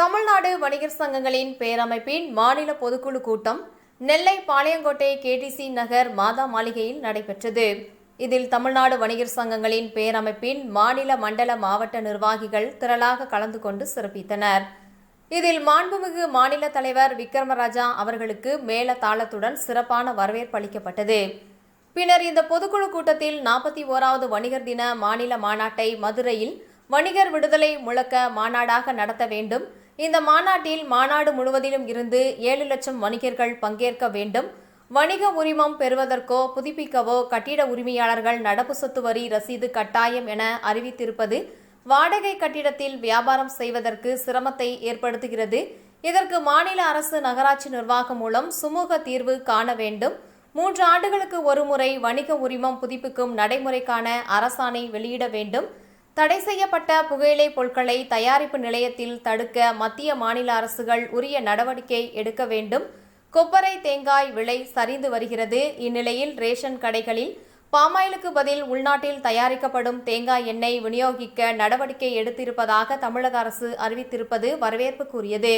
தமிழ்நாடு வணிகர் சங்கங்களின் பேரமைப்பின் மாநில பொதுக்குழு கூட்டம் நெல்லை பாளையங்கோட்டை கேடிசி நகர் மாதா மாளிகையில் நடைபெற்றது. இதில் தமிழ்நாடு வணிகர் சங்கங்களின் பேரமைப்பின் மாநில மண்டல மாவட்ட நிர்வாகிகள் திரளாக கலந்து கொண்டு சிறப்பித்தனர். இதில் மாண்புமிகு மாநில தலைவர் விக்ரமராஜா அவர்களுக்கு மேல தாளத்துடன் சிறப்பான வரவேற்பு அளிக்கப்பட்டது. பின்னர் இந்த பொதுக்குழு கூட்டத்தில் நாற்பத்தி ஓராவது வணிகர் தின மாநில மாநாட்டை மதுரையில் வணிகர் விடுதலை முழக்க மாநாடாக நடத்த வேண்டும். இந்த மாநாட்டில் மாநாடு முழுவதிலும் இருந்து ஏழு லட்சம் வணிகர்கள் பங்கேற்க வேண்டும். வணிக உரிமம் பெறுவதற்கோ புதுப்பிக்கவோ கட்டிட உரிமையாளர்கள் நடப்பு சொத்து வரி ரசீது கட்டாயம் என அறிவித்திருப்பது வாடகை கட்டிடத்தில் வியாபாரம் செய்வதற்கு சிரமத்தை ஏற்படுத்துகிறது. இதற்கு மாநில அரசு நகராட்சி நிர்வாகம் மூலம் சுமூக தீர்வு காண வேண்டும். மூன்று ஆண்டுகளுக்கு ஒருமுறை வணிக உரிமம் புதுப்பிக்கும் நடைமுறைக்கான அரசாணை வெளியிட வேண்டும். தடை செய்யப்பட்ட புகையிலை பொருட்களை தயாரிப்பு நிலையத்தில் தடுக்க மத்திய மாநில அரசுகள் உரிய நடவடிக்கை எடுக்க வேண்டும். கொப்பரை தேங்காய் விலை சரிந்து வருகிறது. இந்நிலையில் ரேஷன் கடைகளில் பாமாயிலுக்கு பதில் உள்நாட்டில் தயாரிக்கப்படும் தேங்காய் எண்ணெய் விநியோகிக்க நடவடிக்கை எடுத்திருப்பதாக தமிழக அரசு அறிவித்திருப்பது வரவேற்புக்குரியது.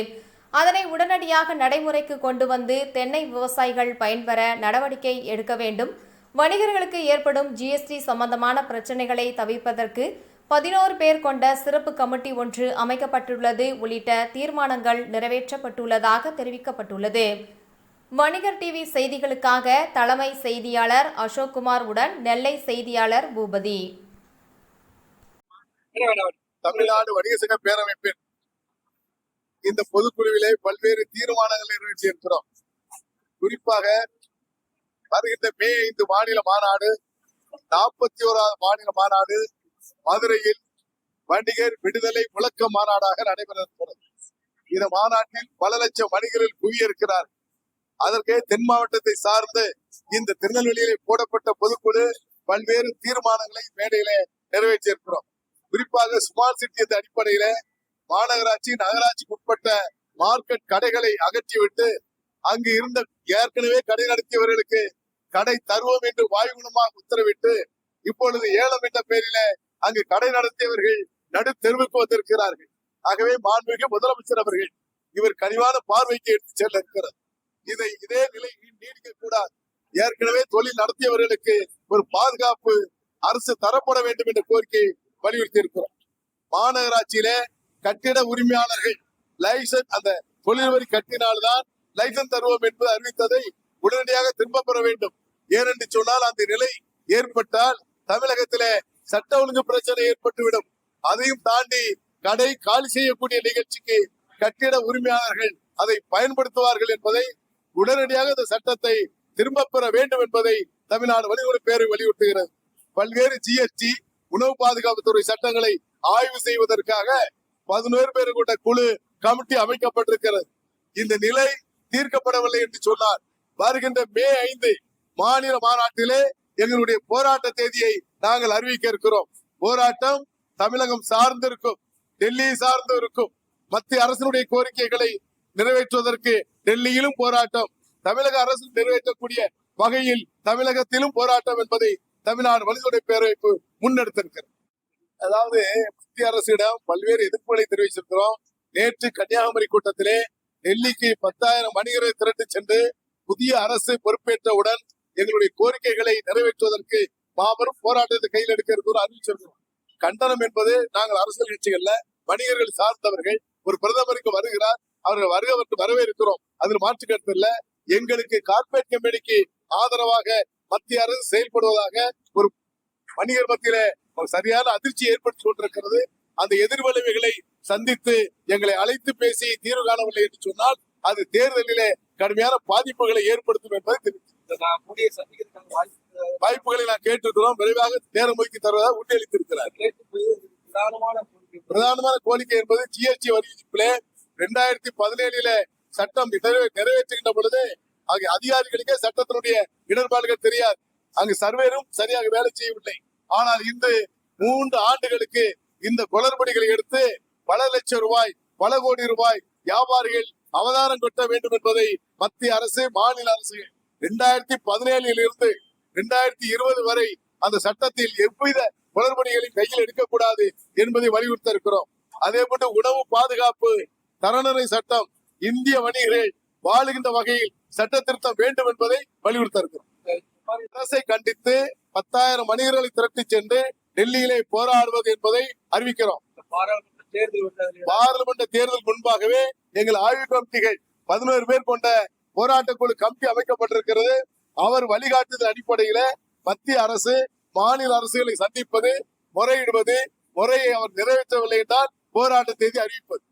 அதனை உடனடியாக நடைமுறைக்கு கொண்டு வந்து தென்னை விவசாயிகள் பயன்பெற நடவடிக்கை எடுக்க வேண்டும். வணிகர்களுக்கு ஏற்படும் ஜிஎஸ்டி சம்பந்தமான பிரச்சினைகளை தவிர்ப்பதற்கு பதினோரு பேர் கொண்ட சிறப்பு கமிட்டி ஒன்று அமைக்கப்பட்டுள்ளது. உள்ளிட்ட தீர்மானங்கள் நிறைவேற்றப்பட்டுள்ளதாக தெரிவிக்கப்பட்டுள்ளது. வணிகர் டிவி செய்திகளுக்காக தலைமை செய்தியாளர் அசோக்குமார் உடன் நெல்லை செய்தியாளர் பூபதி. தமிழ்நாடு வணிக சங்க பேரமைப்பின் இந்த பொதுக்குழுவிலே பல்வேறு தீர்மானங்களை நிறைவேற்றியிருக்கிறோம். குறிப்பாக வருகின்ற மே ஐந்து மாநில மாநாடு நாற்பத்தி ஓராவது மாநில மாநாடு மதுரையில் வணிகர் விடுதலை முழக்க மாநாடாக நடைபெற இந்த மாநாட்டில் பல லட்சம் வணிகர்கள் குவியிருக்கிறார். அதற்கே தென் மாவட்டத்தை சார்ந்து இந்த திருநெல்வேலியிலே போடப்பட்ட பொதுக்குழு பல்வேறு தீர்மானங்களை மேடையிலே நிறைவேற்றியிருக்கிறோம். குறிப்பாக ஸ்மார்ட் சிட்டி என்ற அடிப்படையில மாநகராட்சி நகராட்சிக்கு உட்பட்ட மார்க்கெட் கடைகளை அகற்றிவிட்டு அங்கு இருந்த ஏற்கனவே கடை நடத்தியவர்களுக்கு கடை தருவோம் என்று வாயுகுணமாக உத்தரவிட்டு இப்பொழுது ஏலம் என்ற பெயரில அங்கு கடை நடத்தியவர்கள் நடு தெருவுக்கு வந்திருக்கிறார்கள். ஆகவே மாண்புமிகு முதலமைச்சர் அவர்கள் இவர் கனிவான பார்வைக்கு எடுத்து செல்ல இருக்கிறார் இதை இதே நிலை நீடிக்க கூடாது ஏற்கனவே தொழில் நடத்தியவர்களுக்கு ஒரு பாதுகாப்பு அரசு தரப்பட வேண்டும் என்ற கோரிக்கையை வலியுறுத்தி இருக்கிறோம் மாநகராட்சியிலே கட்டிட உரிமையாளர்கள் லைசன்ஸ் அந்த தொழில் வரி கட்டினால்தான் லைசன்ஸ் தருவோம் என்பது அறிவித்ததை உடனடியாக திரும்ப பெற வேண்டும். ஏனென்று சொன்னால் அந்த நிலை ஏற்பட்டால் தமிழகத்திலே சட்ட ஒழுங்கு பிரச்சனை ஏற்பட்டுவிடும். அதையும் தாண்டி கடை காலி செய்யக்கூடிய நிகழ்ச்சிக்கு கட்டிட உரிமையாளர்கள் அதை பயன்படுத்துவார்கள் என்பதை உடனடியாக இந்த சட்டத்தை திரும்ப பெற வேண்டும் என்பதை தமிழ்நாடு வணிகர் பேரவை வலியுறுத்துகிறது. பல்வேறு ஜிஎஸ்டி உணவு பாதுகாப்புத்துறை சட்டங்களை ஆய்வு செய்வதற்காக பதினோரு பேர் கொண்ட குழு கமிட்டி அமைக்கப்பட்டிருக்கிறது. இந்த நிலை தீர்க்கப்படவில்லை என்று சொன்னார் வருகின்ற மே ஐந்து மாநில மாநாட்டிலே எங்களுடைய போராட்ட தேதியை நாங்கள் அறிவிக்க இருக்கிறோம். போராட்டம் தமிழகம் சார்ந்து இருக்கும். டெல்லி சார்ந்து இருக்கும். மத்திய அரசினுடைய கோரிக்கைகளை நிறைவேற்றுவதற்கு டெல்லியிலும் போராட்டம் தமிழக அரசு நிறைவேற்றக்கூடிய வகையில் தமிழகத்திலும் போராட்டம் என்பதை தமிழ்நாடு வழிதுறை பேரவைப்பு முன்னெடுத்திருக்கிறது. அதாவது மத்திய அரசிடம் பல்வேறு எதிர்ப்புகளை தெரிவிச்சிருக்கிறோம். நேற்று கன்னியாகுமரி கூட்டத்திலே டெல்லிக்கு பத்தாயிரம் வணிகரை திரட்டு சென்று புதிய அரசு பொறுப்பேற்றவுடன் எங்களுடைய கோரிக்கைகளை நிறைவேற்றுவதற்கு மாபெரும் போராட்டத்தை கையில் எடுக்க இருக்கிறோம் அறிவிச்சிருக்கிறோம் கண்டனம் என்பது நாங்கள் அரசியல் கட்சிகள்ல வணிகர்கள் சார்ந்தவர்கள் ஒரு பிரதமருக்கு வருகிறார் அவர்கள் வருகவற்கு வரவேற்கிறோம். அதில் மாற்று கருத்து இல்ல. எங்களுக்கு கார்பரேட் கம்பெனிக்கு ஆதரவாக மத்திய அரசு செயல்படுவதாக ஒரு வணிகர் மத்தியில ஒரு சரியான அதிர்ச்சி ஏற்படுத்தி கொண்டிருக்கிறது. அந்த எதிர்விளைவுகளை சந்தித்து எங்களை அழைத்து பேசி தீர்வு காணவில்லை என்று சொன்னால் அது தேர்தலிலே கடுமையான பாதிப்புகளை ஏற்படுத்தும் என்பதை தெரிவித்து வாய்ப்புகளை நான் கேட்டிருக்கிறோம். விரைவாக நேரம் ஒதுக்கி தருவதாக உறுதியளித்திருக்கிறார் பிரதானமான கோரிக்கை. என்பது ஜிஎஸ்டி வரி விதிப்பிலே ரெண்டாயிரத்தி பதினேழுல சட்டம் நிறைவே- நிறைவேற்றுகின்ற பொழுது அங்கு அதிகாரிகளுக்கே சட்டத்தினுடைய இடர்பாடுகள் தெரியாது. அங்கு சர்வேரும் சரியாக வேலை செய்யவில்லை. ஆனால் இந்த மூன்று ஆண்டுகளுக்கு இந்த குளறுபடிகளை எடுத்து பல லட்சம் ரூபாய் பல கோடி ரூபாய் வியாபாரிகள் அவதாரம் கொட்ட வேண்டும் என்பதை மத்திய அரசு மாநில அரசு இரண்டாயிரத்தி பதினேழில் இருந்து இரண்டாயிரத்தி இருபது வரை அந்த சட்டத்தில் எவ்வித குளறுபடிகளையும் கையில் எடுக்கக்கூடாது என்பதை வலியுறுத்த இருக்கிறோம் அதே போன்று உணவு பாதுகாப்பு தரநிலை சட்டம் இந்திய வணிகர்கள் வாழுகின்ற வகையில் சட்ட திருத்தம் வேண்டும் என்பதை வலியுறுத்த இருக்கிறோம் அரசை கண்டித்து பத்தாயிரம் வணிகர்களை திரட்டி சென்று டெல்லியிலே போராடுவது என்பதை அறிவிக்கிறோம். பாராளுமன்ற தேர்தல் முன்பாகவே எங்கள் ஆய்வு கமிட்டிகள் பதினோரு பேர் கொண்ட போராட்ட குழு கம்பி அமைக்கப்பட்டிருக்கிறது. அவர் வழிகாட்டுதல் அடிப்படையில மத்திய அரசு மாநில அரசுகளை சந்திப்பது முறையிடுவது முறையை அவர் நிறைவேற்றவில்லை என்றால் போராட்ட தேதி அறிவிப்பது.